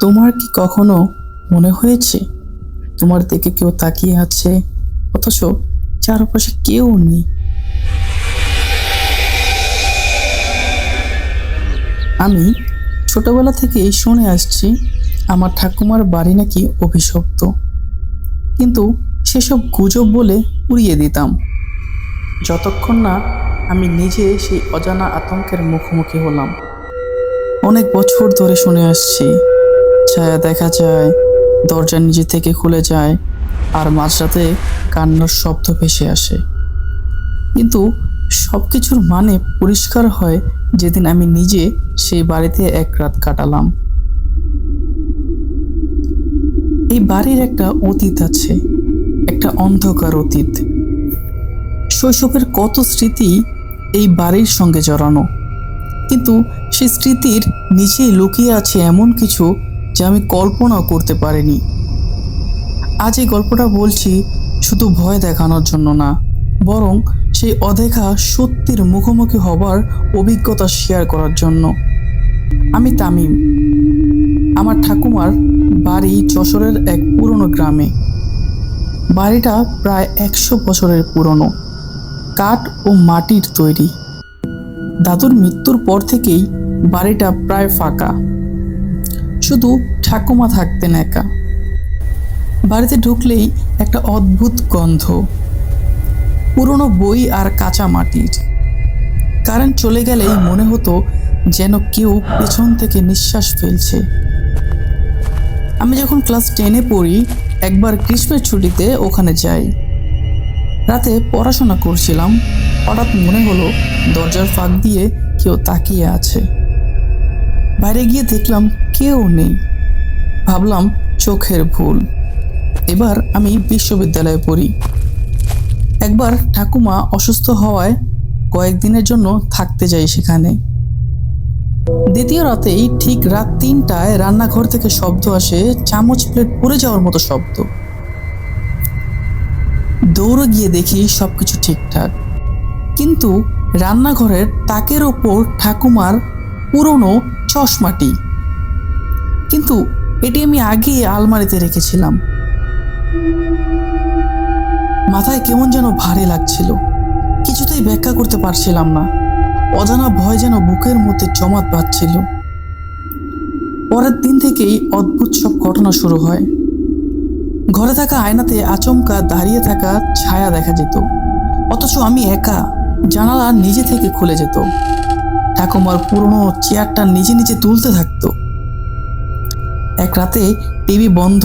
তোমার কি কখনো মনে হয়েছে? তোমার দিকে কেউ তাকিয়ে আছে? অথচ চারপাশে কেউ নেই। আমি ছোটবেলা থেকেই শুনে আসছি, আমার ঠাকুমার বাড়ি নাকি অভিশপ্ত। কিন্তু সেসব গুজব বলে উড়িয়ে দিতাম। যতক্ষণ না আমি নিজে সেই অজানা আতঙ্কের মুখোমুখি হলাম। অনেক বছর ধরে শুনে আসছি ছায়া দেখা যায়, দরজা নিজে থেকে খুলে যায় আর মাঝরাতে কান্নার শব্দ ভেসে আসে। কিন্তু সব কিছুর মানে পরিষ্কার হয় যেদিন আমি নিজে সেই বাড়িতে এক রাত কাটালাম। এই বাড়ির একটা অতীত আছে, একটা অন্ধকার অতীত। শৈশবের কত স্মৃতি এই বাড়ির সঙ্গে জড়ানো। কিন্তু সেই স্মৃতির নিচেই লুকিয়ে আছে এমন কিছু যা আমি কল্পনাও করতে পারিনি। আজ এই গল্পটা বলছি শুধু ভয় দেখানোর জন্য না, বরং সেই অদেখা সত্যির মুখোমুখি হবার অভিজ্ঞতা শেয়ার করার জন্য। আমি তামিম। আমার ঠাকুমার বাড়ি যশোরের এক পুরনো গ্রামে। বাড়িটা প্রায় একশো বছরের পুরনো। কাঠ ও মাটির তৈরি। দাদুর মৃত্যুর পর থেকেই বাড়িটা প্রায় ফাঁকা। শুধু ঠাকুমা থাকতেন একা। বাড়িতে ঢুকলেই একটা অদ্ভুত গন্ধ। পুরনো বই আর কাঁচা মাটির। কারেন্ট চলে গেলেই মনে হতো যেন কেউ পেছন থেকে নিঃশ্বাস ফেলছে। আমি যখন ক্লাস টেনে পড়ি, একবার গ্রীষ্মের ছুটিতে ওখানে যাই। রাতে পড়াশোনা করছিলাম, হঠাৎ মনে হলো দরজার ফাঁক দিয়ে কেউ তাকিয়ে আছে। বাইরে গিয়ে দেখলাম কেউ নেই। ভাবলাম চোখের ভুল। এবার আমি বিশ্ববিদ্যালয়ে পড়ি। একবার ঠাকুমা অসুস্থ হওয়ায় কয়েকদিনের জন্য থাকতে যাই সেখানে। দ্বিতীয় রাতেই ঠিক রাত তিনটায় রান্নাঘর থেকে শব্দ আসে, চামচ প্লেট পড়ে যাওয়ার মতো শব্দ। দৌড়ে গিয়ে দেখি সবকিছু ঠিকঠাক। কিন্তু রান্নাঘরের তাকের ওপর ঠাকুমার পুরনো চশমাটি কিন্তু এটি আমি আগে আলমারিতে রেখেছিলাম। মাথায় কেমন যেন ভারী লাগছিল। কিছুতেই ব্যাখ্যা করতে পারছিলাম না। অজানা ভয় যেন বুকের মধ্যে জমাট বাঁধছিল। পরের দিন থেকেই অদ্ভুত সব ঘটনা শুরু হয়। ঘরে থাকা আয়নাতে আচমকা দাঁড়িয়ে থাকা ছায়া দেখা যেত। অথচ আমি একা জানালা নিজে থেকে খুলে যেত। ঠাকুমার পুরনো চেয়ারটা নিজে নিজে তুলতে থাকতো। এক রাতে টিভি বন্ধ,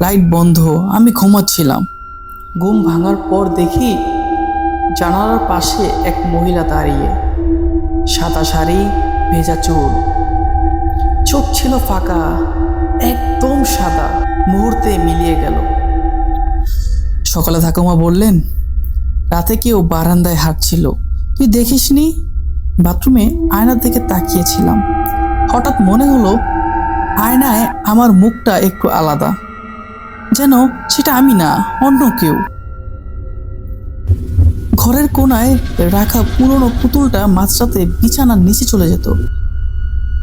লাইট বন্ধ, আমি ঘুমাচ্ছিলাম। ঘুম ভাঙার পর দেখি জানালার পাশে এক মহিলা দাঁড়িয়ে। সাদা শাড়ি, ভেজা চুল। চোখ ছিল ফাঁকা, একদম সাদা, মুহূর্তে মিলিয়ে গেল। সকালে ঠাকুমা বললেন, রাতে কেউ বারান্দায় হাঁটছিল, তুই দেখিসনি? বাথরুমে আয়নার দিকে তাকিয়েছিলাম। হঠাৎ মনে হলো আয়নায় আমার মুখটা একটু আলাদা। যেন সেটা আমি না, অন্য কেউ। ঘরের কোনায় রাখা পুরনো পুতুলটা মাঝরাতে বিছানার নিচে চলে যেত।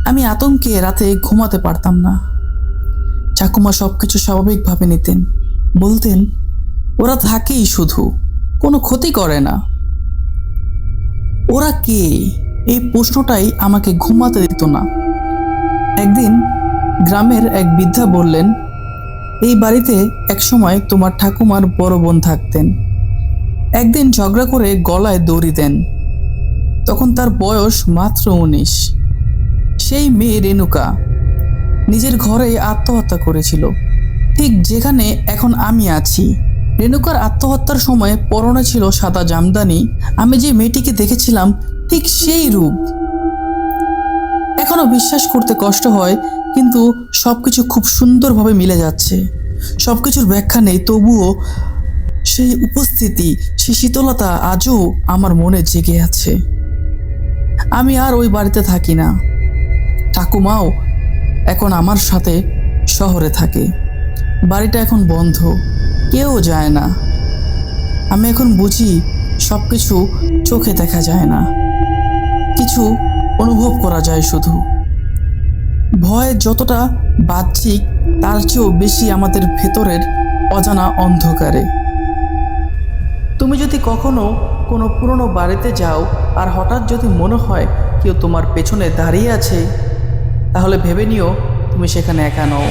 আমি আতঙ্কে রাতে ঘুমাতে পারতাম না। ঠাকুমা সব কিছু স্বাভাবিকভাবে নিতেন। বলতেন, ওরা থাকেই শুধু, কোনো ক্ষতি করে না। ওরা কে? এই প্রশ্নটাই আমাকে ঘুমাতে দিত না। একদিন গ্রামের এক বৃদ্ধা বললেন, এই বাড়িতে একসময় তোমার ঠাকুমার বড় বোন থাকতেন। একদিন ঝগড়া করে গলায় দড়ি দেন। তখন তার বয়স মাত্র উনিশ। সেই মেয়ে রেণুকা নিজের ঘরে আত্মহত্যা করেছিল। ঠিক যেখানে এখন আমি আছি। রেণুকার আত্মহত্যার সময় পরনে ছিল সাদা জামদানি। আমি যে মেয়েটিকে দেখেছিলাম, ঠিক সেই রূপ। এখনও বিশ্বাস করতে কষ্ট হয় কিন্তু সবকিছু খুব সুন্দরভাবে মিলে যাচ্ছে। সবকিছুর ব্যাখ্যা নেই, তবুও সেই উপস্থিতি, সেই শীতলতা আজও আমার মনে জেগে আছে। আমি আর ওই বাড়িতে থাকি না। ঠাকুমাও এখন আমার সাথে শহরে থাকে। বাড়িটা এখন বন্ধ, কেউ যায় না। আমি এখন বুঝি সব কিছু চোখে দেখা যায় না। কিছু অনুভব করা যায় শুধু। ভয় যতটা বাহ্যিক, তার চেয়েও বেশি আমাদের ভেতরের অজানা অন্ধকারে। তুমি যদি কখনো কোনো পুরনো বাড়িতে যাও আর হঠাৎ যদি মনে হয় কেউ তোমার পেছনে দাঁড়িয়ে আছে, তাহলে ভেবে নিও তুমি সেখানে একা নও।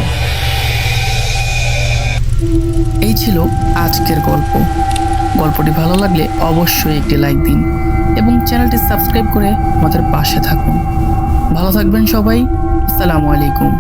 এই ছিল আজকের গল্প। গল্পটি ভালো লাগলে অবশ্যই একটি লাইক দিন এবং চ্যানেলটি সাবস্ক্রাইব করে আমাদের পাশে থাকুন। ভালো থাকবেন সবাই। আসসালামু আলাইকুম।